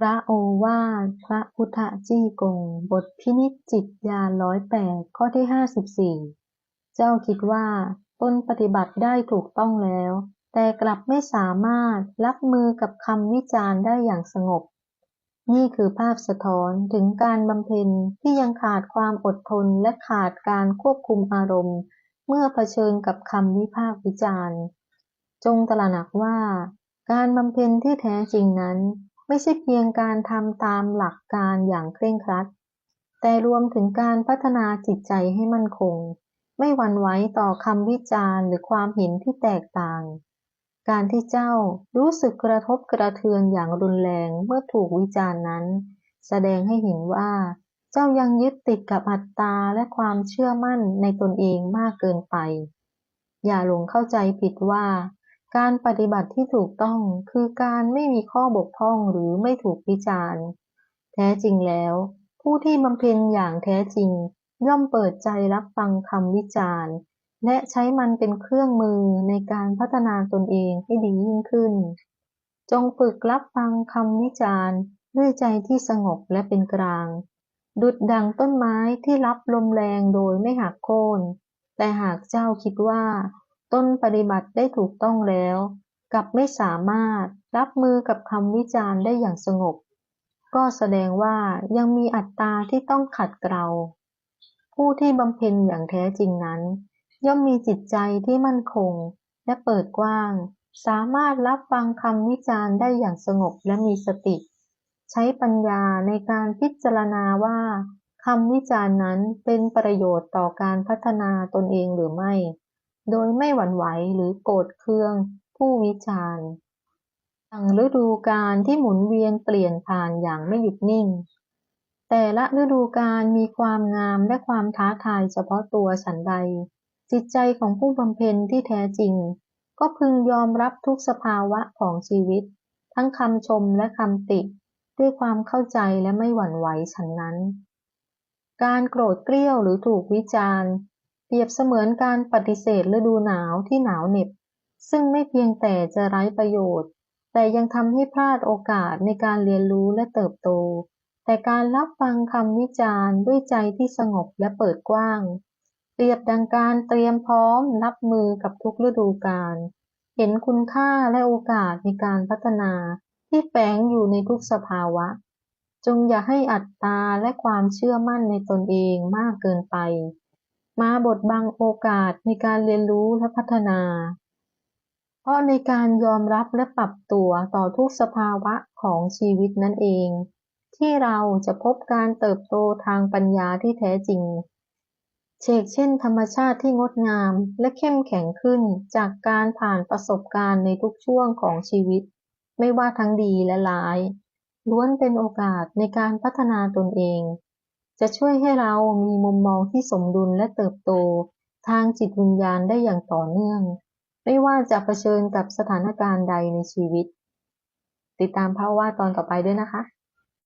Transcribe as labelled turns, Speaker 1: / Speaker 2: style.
Speaker 1: พระโอวาทพระพุทธจี้กง บทพินิจจิตญาร้อยแปดข้อที่ห้าสิบสี่เจ้าคิดว่าต้นปฏิบัติได้ถูกต้องแล้ว แต่กลับไม่สามารถรับมือกับคำวิจารณ์ได้อย่างสงบ นี่คือภาพสะท้อนถึงการบำเพ็ญที่ยังขาดความอดทนและขาดการควบคุมอารมณ์ เมื่อเผชิญกับคำวิพากษ์วิจารณ์ จงตระหนักว่า การบำเพ็ญที่แท้จริงนั้น ไม่ใช่เพียงการทำตามหลักการอย่างเคร่งครัด แต่รวมถึงการพัฒนาจิตใจให้มั่นคง ไม่หวั่นไหวต่อคำวิจารณ์หรือความเห็นที่แตกต่าง การที่เจ้ารู้สึกกระทบกระเทือนอย่างรุนแรงเมื่อถูกวิจารณ์นั้น แสดงให้เห็นว่า เจ้ายังยึดติดกับอัตตาและความเชื่อมั่นในตนเองมากเกินไป อย่าหลงเข้าใจผิดว่า การปฏิบัติที่ถูกต้องคือการไม่มีข้อบกพร่องหรือไม่ถูกวิจารณ์ แท้จริงแล้ว ผู้ที่บำเพ็ญอย่างแท้จริง ย่อมเปิดใจรับฟังคำวิจารณ์ และใช้มันเป็นเครื่องมือในการพัฒนาตนเองให้ดียิ่งขึ้น จงฝึกรับฟังคำวิจารณ์ด้วยใจที่สงบและเป็นกลาง ดุดดังต้นไม้ที่รับลมแรงโดยไม่หักโค่นแต่หากเจ้าคิดว่า ต้นปฏิบัติได้ถูกต้องแล้วกับไม่สามารถรับมือกับคำวิจารณ์ได้อย่างสงบ ก็แสดงว่ายังมีอัตตาที่ต้องขัดเกลาผู้ที่บำเพ็ญอย่างแท้จริงนั้น ย่อมมีจิตใจที่มั่นคงและเปิดกว้าง สามารถรับฟังคำวิจารณ์ได้อย่างสงบและมีสติ ใช้ปัญญาในการพิจารณาว่าคำวิจารณ์นั้นเป็นประโยชน์ต่อการพัฒนาตนเองหรือไม่ โดยไม่หวั่นไหวหรือโกรธเคืองผู้วิจารณ์ดังฤดูกาลที่หมุนเวียนเปลี่ยนผ่านอย่างไม่หยุดนิ่ง แต่ละฤดูกาลมีความงามและความท้าทายเฉพาะตัวฉันใด จิตใจของผู้บำเพ็ญที่แท้จริง ก็พึงยอมรับทุกสภาวะของชีวิต ทั้งคำชมและคำติ ด้วยความเข้าใจและไม่หวั่นไหวฉันนั้น การโกรธเกรี้ยวหรือถูกวิจารณ์ เปรียบเสมือนการปฏิเสธฤดูหนาวที่หนาวเหน็บ ซึ่งไม่เพียงแต่จะไร้ประโยชน์ แต่ยังทำให้พลาดโอกาสในการเรียนรู้และเติบโต แต่การรับฟังคำวิจารณ์ด้วยใจที่สงบและเปิดกว้าง เปรียบดังการเตรียมพร้อมรับมือกับทุกฤดูกาลเห็นคุณค่าและโอกาสในการพัฒนาที่แฝงอยู่ในทุกสภาวะ จงอย่าให้อัตตาและความเชื่อมั่นในตนเองมากเกินไป มาบดบังโอกาสในการเรียนรู้และพัฒนา เพราะในการยอมรับและปรับตัวต่อทุกสภาวะของชีวิตนั่นเอง ที่เราจะพบการเติบโตทางปัญญาที่แท้จริง เชกเช่น ธรรมชาติที่งดงามและเข้มแข็งขึ้นจากการผ่านประสบการณ์ในทุกช่วงของชีวิต ไม่ว่าทั้งดีและร้ายล้วนเป็นโอกาสในการพัฒนาตนเอง จะช่วยให้เรามีมุมมองที่สมดุลและเติบโต ทางจิตวิญญาณได้อย่างต่อเนื่อง ไม่ว่าจะเผชิญกับสถานการณ์ใดในชีวิต ติดตามพระว่าตอนต่อไปด้วยนะคะ